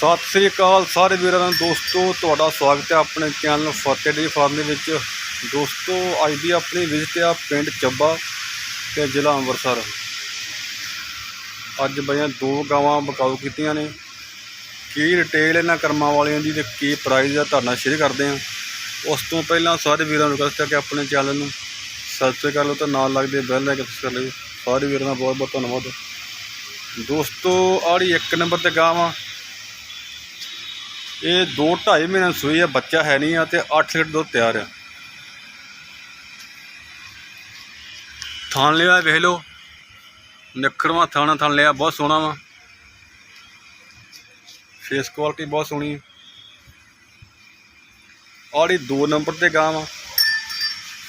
ਸਤਿ ਸ੍ਰੀ ਅਕਾਲ ਸਾਰੇ ਵੀਰਾਂ ਨੂੰ ਦੋਸਤੋ, ਤੁਹਾਡਾ ਸਵਾਗਤ ਹੈ ਆਪਣੇ ਚੈਨਲ ਫਤਿਹ ਡੀ ਫਾਰਮ ਦੇ ਵਿੱਚ। ਦੋਸਤੋ, ਅੱਜ ਦੀ ਆਪਣੀ ਵਿਜ਼ਿਟ ਆ ਪਿੰਡ ਚੱਬਾ ਤੇ ਜ਼ਿਲ੍ਹਾ ਅੰਮ੍ਰਿਤਸਰ। ਅੱਜ ਬਈਆਂ ਦੋ ਗਾਵਾਂ ਬਕਾਊ ਕੀਤੀਆਂ ਨੇ। ਕੀ ਰਿਟੇਲ ਇਹਨਾਂ ਕਰਮਾਂ ਵਾਲਿਆਂ ਦੀ ਤੇ ਕੀ ਪ੍ਰਾਈਸ ਆ ਤੁਹਾਡਾ ਸ਼ੇਅਰ ਕਰਦੇ ਆ ਉਸ ਤੋਂ ਪਹਿਲਾਂ ਸਾਰੇ ਵੀਰਾਂ ਨੂੰ ਰਿਕਵੈਸਟ ਹੈ ਕਿ ਆਪਣੇ ਚੈਨਲ ਨੂੰ ਸਬਸਕ੍ਰਾਈਬ ਕਰ ਲਓ ਤਾਂ ਨਾਲ ਲੱਗਦੇ ਬੈਲ ਆਈਕਨ ਪ੍ਰੈਸ ਕਰ ਲਿਓ। ਸਾਰੇ ਵੀਰਾਂ ਦਾ ਬਹੁਤ ਬਹੁਤ ਧੰਨਵਾਦ। ਦੋਸਤੋ ਆੜੀ ਇੱਕ ਨੰਬਰ ਤੇ ਗਾਵਾਂ ਇਹ 2 2.5 ਮਹੀਨੇ ਸੂਈ ਆ, ਬੱਚਾ ਹੈ ਨਹੀਂ ਆ ਤੇ 8 ਲੀਟਰ ਦੁੱਧ ਤਿਆਰ ਆ। ਥਾਣ ਲਿਆ, ਵੇਖ ਲਓ। ਨਖਰਵਾ ਥਾਣਾ ਥਾਣ ਲਿਆ, ਬਹੁਤ ਸੋਹਣਾ ਵਾ। ਫੇਸ ਕੁਆਲਿਟੀ ਬਹੁਤ ਸੋਹਣੀ ਹੈ ਆੜੀ 2 ਨੰਬਰ ਤੇ ਗਾਂ ਵਾ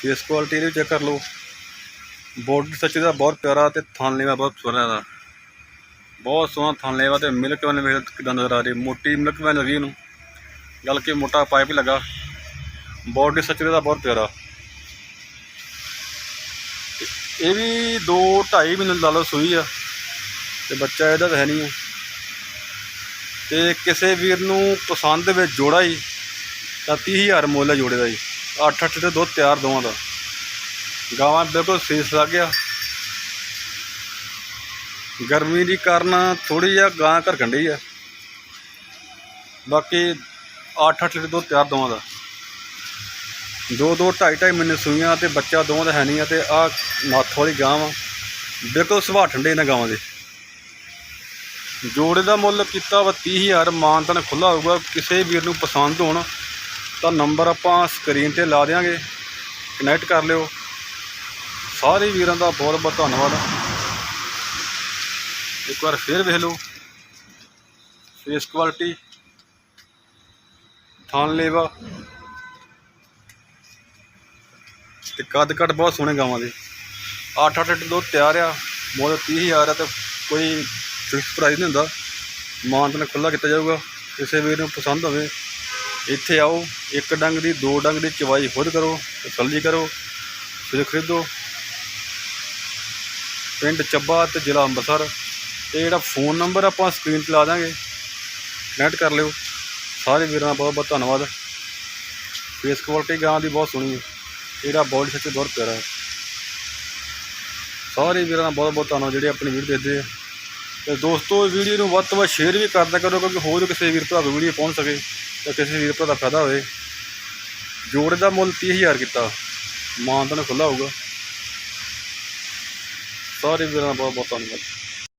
ਫੇਸ ਕੁਆਲਿਟੀ ਇਹਦੇ ਚੈੱਕ ਕਰ ਲਓ। ਬੋਡੀ ਸੱਚ ਦਾ ਬਹੁਤ ਪਿਆਰਾ ਤੇ ਥਾਣ ਲਿਆ ਬਹੁਤ ਸੋਹਣਾ ਦਾ ਬਹੁਤ ਸੋਹਣਾ ਥਣ ਲੇਵਾ ਤੇ ਮਿਲਕ ਵਨ ਵੇਖ ਕਿਦਾਂ ਨਜ਼ਰ ਆ ਰਹੀ ਮੋਟੀ ਮਿਲਕ ਵਨ ਲੱਗੀ ਇਹਨੂੰ ਗੱਲ ਕਿ ਮੋਟਾ ਪਾਈਪ ਹੀ ਲੱਗਾ। ਬੋਡੀ ਸੱਚਰੇ ਦਾ, ਬਹੁਤ ਪਿਆਰਾ। ਇਹ ਵੀ 2 2.5 ਮਹੀਨੇ ਲਾ ਲਓ ਸੂਈ ਆ। ਤੇ ਬੱਚਾ ਇਹਦਾ ਤਾਂ ਹੈ ਨਹੀਂ ਆ। ਤੇ ਕਿਸੇ ਵੀਰ ਨੂੰ ਪਸੰਦ ਵਿੱਚ ਜੋੜਾ ਹੀ, ਤਾਂ 30000 ਮੁੱਲ ਹੈ ਜੋੜੇ ਦਾ ਜੀ। 8 8 ਤੇ ਦੁੱਧ ਤਿਆਰ ਦੋਵਾਂ ਦਾ। ਗਾਵਾਂ ਬਿਲਕੁਲ ਸੀਸ ਲੱਗ ਗਿਆ। ਗਰਮੀ ਦੀ ਕਾਰਨ ਥੋੜੀ ਜਿਹਾ ਗਾਂ ਘਰ ਕੰਡੀ ਆ। ਬਾਕੀ 8-8 ਲੀਟਰ ਦੁੱਧ ਤਿਆਰ ਦੋਵਾਂ ਦਾ। ਦੋ ਦੋ ਢਾਈ ਢਾਈ ਮਹੀਨੇ ਸੂਈਆਂ ਤੇ ਬੱਚਾ ਦੋਵਾਂ ਦਾ ਹੈ ਨਹੀਂ ਆ ਤੇ ਆ ਮਾਥ ਵਾਲੀ ਗਾਂ ਵਾ। ਬਿਲਕੁਲ ਸੁਭਾਅ ਠੰਡੇ ਇਹਨਾਂ ਗਾਵਾਂ ਦੇ। ਜੋੜੇ ਦਾ ਮੁੱਲ ਕੀਤਾ ਵਾ 30000 ਮਾਨਤਨ ਖੁੱਲਾ ਹੋਊਗਾ, ਕਿਸੇ ਵੀਰ ਨੂੰ ਪਸੰਦ ਹੋਣ, ਤਾਂ ਨੰਬਰ ਆਪਾਂ ਸਕਰੀਨ ਤੇ ਲਾ ਦਿਆਂਗੇ। ਕਨੈਕਟ ਕਰ ਲਿਓ। ਸਾਰੇ ਵੀਰਾਂ ਦਾ ਬਹੁਤ ਬਹੁਤ ਧੰਨਵਾਦ। ਇੱਕ ਵਾਰ ਫੇਰ ਵੇਖ ਲਓ। ਫੇਸ ਕੁਆਲਿਟੀ ਥਾਨ ਲੇਵਾ ਤੇ ਕੱਦ ਕੱਟ ਬਹੁਤ ਸੋਹਣੇ ਗਾਵਾਂ ਦੇ। 8 8 ਦੁੱਧ ਤਿਆਰ ਆ। ਮੁੱਲ 30000 ਆ ਤੇ ਕੋਈ ਫਿਕਸ ਪ੍ਰਾਈਸ ਨਹੀਂ ਹੁੰਦਾ। ਮਾਨ ਤਾਂ ਖੁੱਲਾ ਕੀਤਾ ਜਾਊਗਾ। ਕਿਸੇ ਵੀਰ ਨੂੰ ਪਸੰਦ ਹੋਵੇ, ਇੱਥੇ ਆਓ। ਇੱਕ ਡੰਗ ਦੀ, ਦੋ ਡੰਗ ਦੀ ਚਵਾਈ ਖੁਦ ਕਰੋ ਤਸੱਲੀ ਕਰੋ। ਫਿਰ ਖਰੀਦੋ। ਪਿੰਡ ਚੱਬਾ ਤੇ ਜ਼ਿਲ੍ਹਾ ਅੰਮ੍ਰਿਤਸਰ। ਤੇ ਜਿਹੜਾ ਫੋਨ ਨੰਬਰ ਆਪਾਂ ਸਕਰੀਨ ਤੇ ਲਾ ਦਾਂਗੇ ਕਨੈਕਟ ਕਰ ਲਿਓ। ਸਾਰੇ ਵੀਰਾਂ ਦਾ ਬਹੁਤ ਬਹੁਤ ਧੰਨਵਾਦ। ਫੇਸ ਕੁਆਲਿਟੀ ਗਾਂ ਦੀ ਬਹੁਤ ਸੋਹਣੀ ਹੈ। ਇਹਦਾ ਬੋਡੀ ਸੱਚ ਬਹੁਤ ਪਿਆਰਾ ਹੈ। ਸਾਰੇ ਵੀਰਾਂ ਦਾ ਬਹੁਤ ਬਹੁਤ ਧੰਨਵਾਦ ਜਿਹੜੇ ਆਪਣੀ ਵੀਡੀਓ ਦੇਖਦੇ ਆ। ਤੇ ਦੋਸਤੋ ਵੀਡੀਓ ਨੂੰ ਵੱਧ ਤੋਂ ਵੱਧ ਸ਼ੇਅਰ ਵੀ ਕਰਦਾ ਕਰੋ ਕਿਉਂਕਿ ਹੋਰ ਕਿਸੇ ਵੀਰ ਭਰਾ ਨੂੰ ਵੀਡੀਓ ਪਹੁੰਚ ਸਕੇ ਤਾਂ ਕਿਸੇ ਵੀਰ ਭਰਾ ਦਾ ਫਾਇਦਾ ਹੋਵੇ। ਜੋੜੇ ਦਾ ਮੁੱਲ 30000 ਕੀਤਾ। ਮਾਨਤਨ ਖੁੱਲਾ ਹੋਊਗਾ। ਸਾਰੇ ਵੀਰਾਂ ਦਾ ਬਹੁਤ ਬਹੁਤ ਧੰਨਵਾਦ।